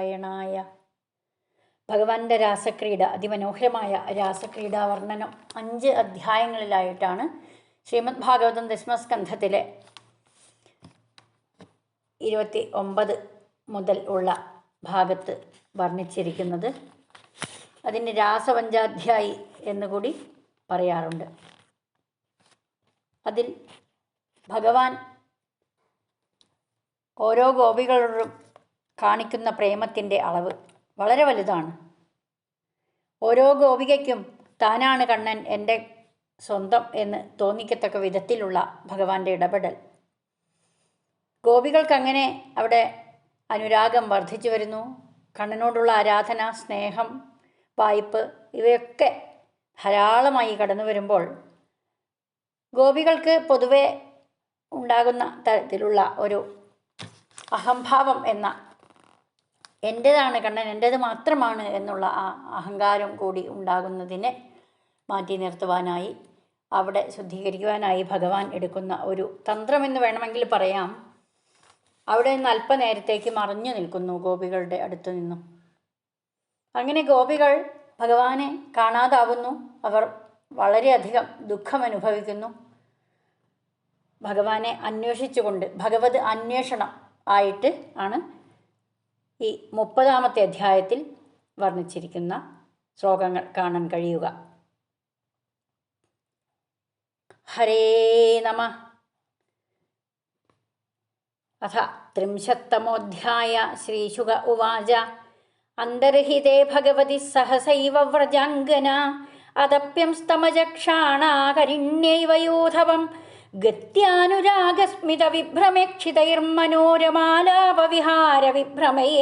നാരായണായ. ഭഗവാന്റെ രാസക്രീഡ അതിമനോഹരമായ രാസക്രീഡാ വർണനം അഞ്ച് അധ്യായങ്ങളിലായിട്ടാണ് ശ്രീമദ് ഭാഗവതം ദശമസ്കന്ധത്തിലെ ഇരുപത്തി ഒമ്പത് മുതൽ ഉള്ള ഭാഗത്ത് വർണിച്ചിരിക്കുന്നത്. അതിന് രാസപഞ്ചാധ്യായി എന്നുകൂടി പറയാറുണ്ട്. അതിൽ ഭഗവാൻ ഓരോ ഗോപികളോടും കാണിക്കുന്ന പ്രേമത്തിന്റെ അളവ് വളരെ വലുതാണ്. ഓരോ ഗോപികയ്ക്കും താനാണ് കണ്ണൻ എന്റെ സ്വന്തം എന്ന് തോന്നിക്കത്തക്ക വിധത്തിലുള്ള ഭഗവാന്റെ ഇടപെടൽ. ഗോപികൾക്കങ്ങനെ അവിടെ അനുരാഗം വർദ്ധിച്ചു വരുന്നു. കണ്ണനോടുള്ള ആരാധന സ്നേഹം വായ്പ് ഇവയൊക്കെ ധാരാളമായി കടന്നു വരുമ്പോൾ ഗോപികൾക്ക് പൊതുവെ ഉണ്ടാകുന്ന തരത്തിലുള്ള ഒരു അഹംഭാവം എന്ന എന്റേതാണ് കണ്ണൻ എന്റേത് മാത്രമാണ് എന്നുള്ള ആ അഹങ്കാരം കൂടി ഉണ്ടാകുന്നതിനെ മാറ്റി നിർത്തുവാനായി അവിടെ ശുദ്ധീകരിക്കുവാനായി ഭഗവാൻ എടുക്കുന്ന ഒരു തന്ത്രമെന്ന് വേണമെങ്കിൽ പറയാം. അവിടെ നിന്ന് അല്പനേരത്തേക്ക് മറിഞ്ഞു നിൽക്കുന്നു ഗോപികളുടെ അടുത്ത് നിന്നും. അങ്ങനെ ഗോപികൾ ഭഗവാനെ കാണാതാവുന്നു. അവർ വളരെയധികം ദുഃഖം അനുഭവിക്കുന്നു ഭഗവാനെ അന്വേഷിച്ചുകൊണ്ട് ഭഗവത് അന്വേഷണം ആയിട്ട് ആണ് ഈ മുപ്പതാമത്തെ അധ്യായത്തിൽ വർണിച്ചിരിക്കുന്ന ശ്ലോകങ്ങൾ കാണാൻ കഴിയുക. ഹരേ നമ. അഥ ത്രിംശത്തമോധ്യായ ശ്രീശുക ഉവാച. അന്തർഹിതേ ഭഗവതി സഹസൈവ വ്രജാംഗന. അതപ്യംസ്തമജക്ഷാണാകരിണ്യൈവ യൂഥവം ഗത്യാനുരാഗസ്മിത गत्यानुरागस्मितविभ्रमेक्षितैर्मनोरमालापविहारविभ्रमै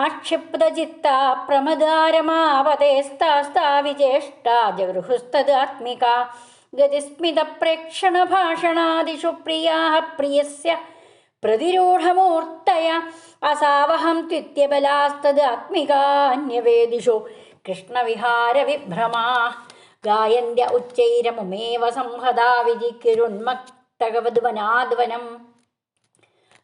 आक्षिप्तचित्ता प्रमदारमापतेस्तास्ता विजेष्टा जगृहुस्तदात्मिका गतिस्मितप्रेक्षणभाषणादिषु प्रियाः प्रियस्य प्रतिरूढमूर्तय असावहं त्वित्यबलास्तद् कृष्णविहारविभ्रमाः ഗായന്ത്യ ഉച്ചൈരമുമേവ സംഹദാ വിജിക്കുരുന്മക്തകവദ്വനാദ്വനം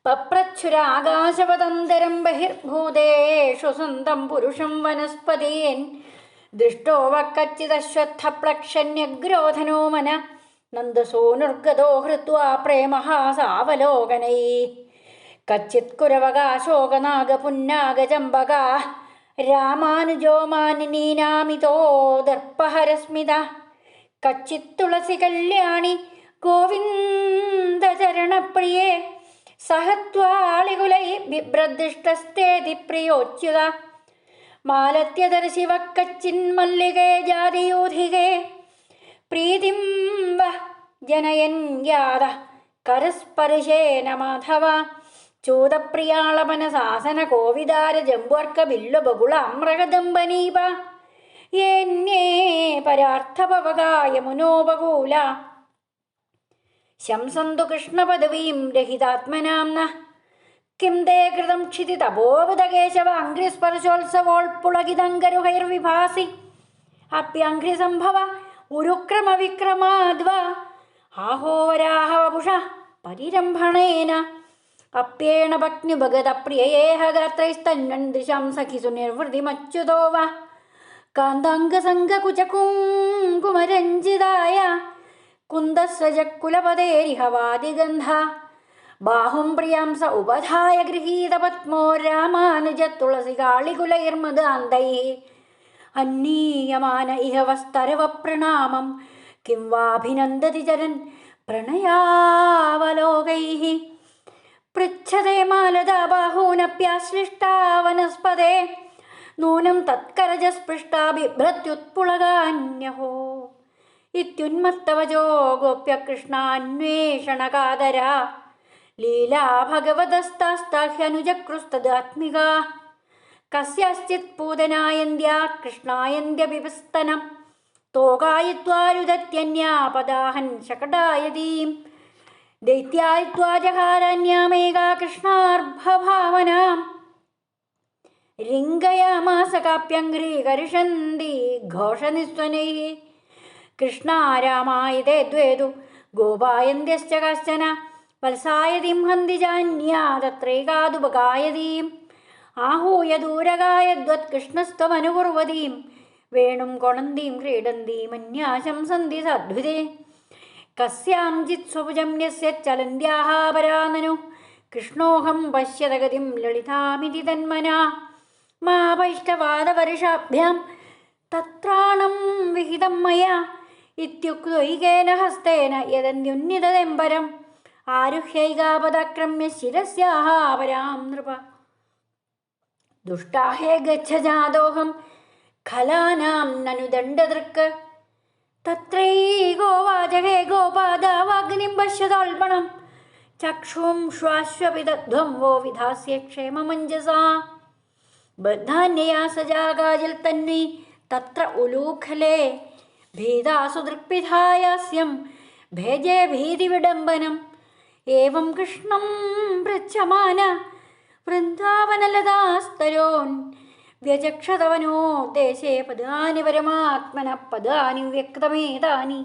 പപ്രച്ഛുരാകാശവതന്തരം ബഹിർഭൂതേഷു സ്വന്തം പുരുഷം വനസ്പതീൻ. ദൃഷ്ടോ വക്കച്ചിദശ്വത്ഥപ്ലക്ഷന്യഗ്രോധനോ മന. നന്ദസൂനുർഗതോ ഹൃത്വാ പ്രേമഹാസാവലോകനൈ. കച്ചിത് കുരവകാശോകനാഗപുന്നാഗജമ്പകാ രാമാനുജോ മാനിനീനാമിതോ ദർപ്പഹരസ്മിത. കച്ചിത്തുളസി കല്യാണി ഗോവിന്ദചരണപ്രിയേ. സഹത്വാളികുലൈ ബിഭ്രദിഷ്ടസ്തേതി പ്രിയോച്യുത. കച്ചിന്മല്ലികേ ജാതിയൂധികേ പ്രീതിം വ ജനയൻ യാത കരസ്പർശേന മാധവ ചൂതപ്രിയാളമന സാസന കോവിദാര ജംബർക്ക ബില്ലുബകുള അമ്രകദമ്പനീപ എന്നേ പരാർത്ഥപവകായ മുനോപകൂല ശംസന്തു കൃഷ്ണപദവീം രഹിതാത്മനാംന. കിം തേ കൃതം ക്ഷിതി തപോവതകേശവ അംഘ്രിസ്പർശോത്സവോൾപുളകിതങ്കരുഹൈർവിഭാസി അപ്യംഘ്രിസംഭവ ഉരുക്രമവിക്രമാദ്വ. ആഹോവരാഹവപുഷ പരിരംഭണേന. പത്നി ഭഗത പ്രിയേഹ ദിശാം സഖിസു നിർവൃതിമച്യുതോ വ കാന്താംഗസംഗകുചകുങ്കുമരഞ്ജിതായ കുന്ദസ്രജക്കുലപതേരിഹവാദിഗന്ധ ബാഹും പ്രിയാം സ ഉപധായ ഗൃഹീതപത്മോ രാമാനുജ തുളസി കാളികുലൈർമദാന്തൈ അന്നീയമാന ഇഹ വസ്തരവ പ്രണാമം കിം വാഭിനന്ദതി ചരൻ പ്രണയാവലോകൈ പൃച്ഛതേ മാലതാ ബാഹൂനപ്യാശ്ലിഷ്ടാ വനസ്പതേ നൂനം തത്കരജസ്പൃഷ്ടാ ബിഭ്രത്യുത്പുളകാന്യഹോ ഇത്യുന്മത്തവജോ ഗോപ്യ കൃഷ്ണാന്വേഷണകാതര ലീലാ ഭഗവതസ്താസ്താഹ്യനുജക്രുസ്തദാത്മിക കസ്യാശ്ചിത് പൂതനായന്ത്യാ കൃഷ്ണായന്ത്യ വിപസ്തനം തോകായിത്വാരുദത്യന്യാപദാഹൻ ശകടായതീം. ദൈത്യായിത്വാജഹാരണ്യാമേകാ കൃഷ്ണാർഭഭാവനാം ലിംഗയാമാസ കാപ്യംഗ്രീകരിഷന്തി ഘോഷനിസ്വനൈ കൃഷ്ണ രാമായിതേ കശ്ചന വത്സായതിം ഹന്തി ജാന്യാതത്രൈകാതുപകായതീം ആഹൂയ ദൂരകായദ്വത് കൃഷ്ണസ്ത്വമനുകുർവതീം വേണും കൊണന്തീം ക്രീഡന്തീമന്യാശംസന്തി സദ്വിതേ. കസ്യാംജിത് സ്വപുജമ്യസ്യ കൃഷ്ണോഹം പശ്യതഗതിം ലളിതാമിതി തന്മന. മാപൈഷ്ടവാദവർഷാഭ്യാം തത്രാണം വിഹിതം മയാ. ഇത്യുക്തൈകേന ഹസ്തേന യദന്യുന്നിതതെമ്പരം. ആരുഹ്യൈകാപദക്രമ്യ ശിരസ്യാഹാപരാം നൃപ. ദുഷ്ടാഹേ ഗച്ഛജാതോഹം ഖലാനാം നനുദണ്ഡതൃക് ദണ്ഡതൃക്ക് ഗോവാചകേ ഗോ ഗോപാദാവാഗ്നിം പശ്യതോൽപണം ചക്ഷും ശ്വാശ്വപിതധ്വം വോ വിധാസ്യ ക്ഷേമമഞ്ജസാ. ബദ്ധാന്യയാ സജാകാജിൽ തന്വി തത്ര ഉലൂഖലേ. ഭീതാസു ഭേജേ ഭീതിവിഡംബനം. ഏവം കൃഷ്ണം പൃച്ഛമാന വൃന്ദാവനലതാസ്തരോൻ. വ്യചക്ഷതവനോ ദേശേ പദാനി പരമാത്മന പദാനി വ്യക്തമേതാനി.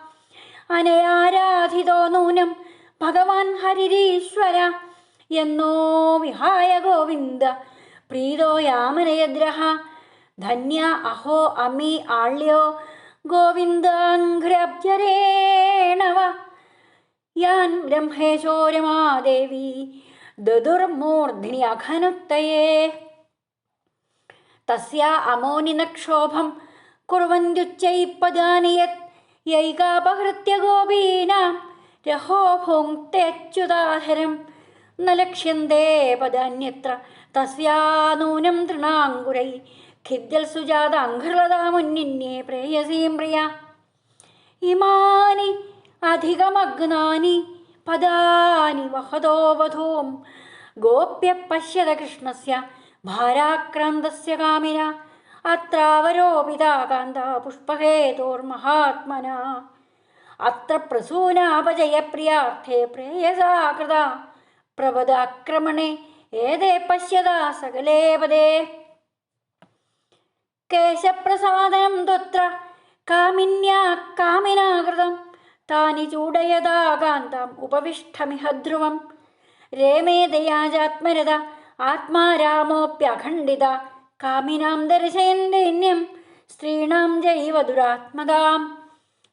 അനയാരാധിതോ നൂനം ഭഗവാൻ ഹരിരീശ്വര എന്നോ വിഹായ ഗോവിന്ദ പ്രീതോ യാമനയദ്രഹ ധന്യ അഹോ അമി ആള്യോ ഗോവിന്ദ്രഭ്യരേണവ യാൻ ബ്രഹ്മേശോരമാദേവി ദുർമൂർധിനി അഖനുത്തയേ തസ്യ അമോനിനക്ഷോഭം കുർവന്ത്യുച്ചൈപ്പദാനി യത് യൈകാപഹൃത്യ ഗോപീനാം രഹോ ഭുങ്ക്തെച്യുതാധരം ന പദാന്യത്ര തസ്യാനൂനം തൃണാങ്കുരൈ. ഖിദ്യൽ സുജാത അംഘ്രലതാമുന്നിന്യേ പ്രേയസീം പ്രിയ. ഇമാനി അധികമഗ്നാനി പദാനി വഹതോ വധൂം ഗോപ്യ പശ്യത കൃഷ്ണസ്യ ഭാരാക്രാന്തസ്യ കാമിന. അത്രാവരോപിതാ കാന്ത പുഷ്പഹേതോർമഹാത്മന അത്ര പ്രസൂനാപജയപ്രിയാർത്ഥേ പ്രേയസാകൃത പ്രപദാക്രമണേ ഏതേ പശ്യതാ സകലേ പദേ കേശപ്രസാദനം ത്വത്ര കാമിന്യാ കാമിനാകൃതം. താനി ചൂടയതാകാന്തം ഉപവിഷ്ടമിഹ ധ്രുവം. രേമേ ദയാജാത്മരത രാമോപ്യഖണ്ഡിത കാമിനാം ദർശയന്തൈന്യം സ്ത്രീണാം ജൈവ ദുരാത്മതാം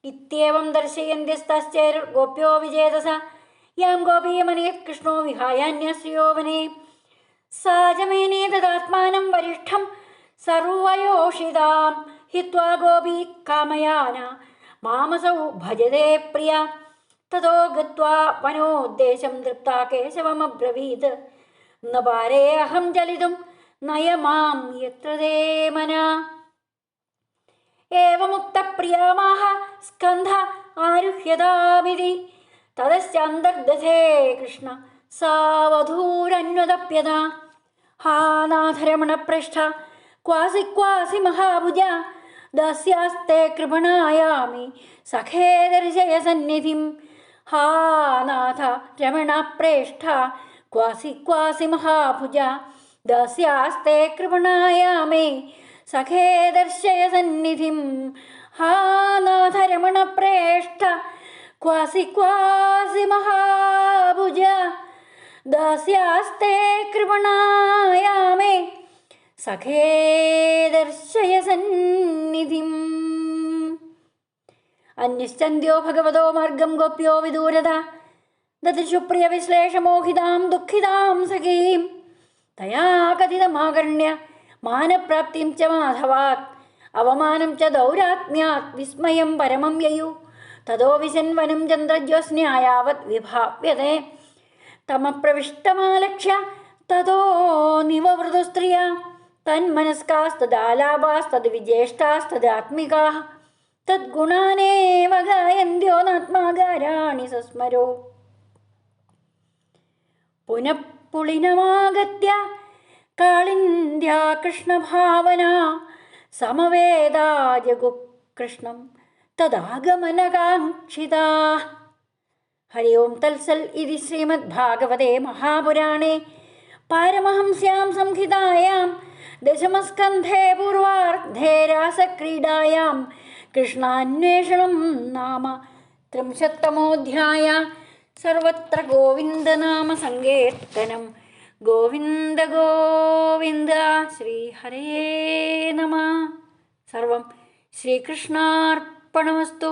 ഇത്യവം ദർശയന്ത്യസ്തശ്ചൈർഗോപ്യോ വിജേതസ യാം ഗോപീയമനയത് കൃഷ്ണോ വിഹായാന്യശ്രിയോവനെ സാജമേനേ തദാത്മാനം വരിഷ്ഠം സർവയോഷിതാം. ഹിത്വാ ഗോപി കാമയാന മാമസൗ ഭജതേ പ്രിയ. തതോ ഗത്വാ വനോദ്ദേശം തൃപ്ത കേശവമബ്രവീത്. ന പാരേ അഹം ചലിതും नय मां यत्र देमना। एवमुक्त प्रियामाह स्कन्ध आरुह्यदाविधि। तदस्यन्तर्दधे कृष्ण सावधूरन्वदप्यदा हा नाथरमणपृष्ठ क्वासि क्वासि महाभुजा। दस्यास्ते कृपणायामि सखे सखेदर्षयसन्निधिं हा नाथ रमणप्रेष्ठ क्वासि क्वासि महाभुजा। ദസ്യാസ്തേ കൃപണായാമേ സഖേ ദർശയ സന്നിധിം ഹാ നാഥ ക്വാസി ക്വാസി മഹാഭുജ. ദാസ്യാസ്തേ കൃപണായാമേ സഖേ ദർശയ സന്നിധിം അന്യശ്ചന്ത്യോ ഭഗവതോ മാർഗം ഗോപ്യോ വിദൂരത. ദതിഷു പ്രിയ വിശ്ലേഷമോഹിതാം ദുഃഖിതാം സഖീം. തയാ കഥിതമാകർണ്യ മാനപ്രാപ്തിം ച മാധവാത് അവമാനം ച ദൗരാത്മ്യാത് വിസ്മയം പരമം യയു. തതോ വിശൻവനം ചന്ദ്രജ്യോസ്നയാവത് വിഭാവ്യതേ. തമപ്രവിഷ്ടമാലക്ഷ്യ തതോ നിവവൃതു സ്ത്രിയ തന്മനസ്കാസ്തദാലാപാസ്തദ് വിജേഷ്ടാസ്തദാത്മികാ തദ്ഗുണാനേവ ഗായന്ത്യോ നാത്മാകാരാണി സസ്മരോ പുനഃപുളിനമാഗത്യ കാളിന്ദ്യ കൃഷ്ണഭാവന സമവേദാ ജഗുകൃഷ്ണം തദാഗമനകാംക്ഷിതാ. ഹരി ഓം തത്സൽ ഇതി ശ്രീമദ്ഭാഗവതേ മഹാപുരാണേ. പാരമഹംസ്യാം സംഹിതായാം. ദശമസ്കന്ധേ പൂർവാർദ്ധേ രാസക്രീഡായാം. കൃഷ്ണാന്വേഷണം നാമ ത്രിംശത്തമോധ്യായ. सर्वत्र गोविन्दनामसङ्कीर्तनं गोविन्द गोविन्द श्रीहरे नमः सर्वं श्रीकृष्णार्पणमस्तु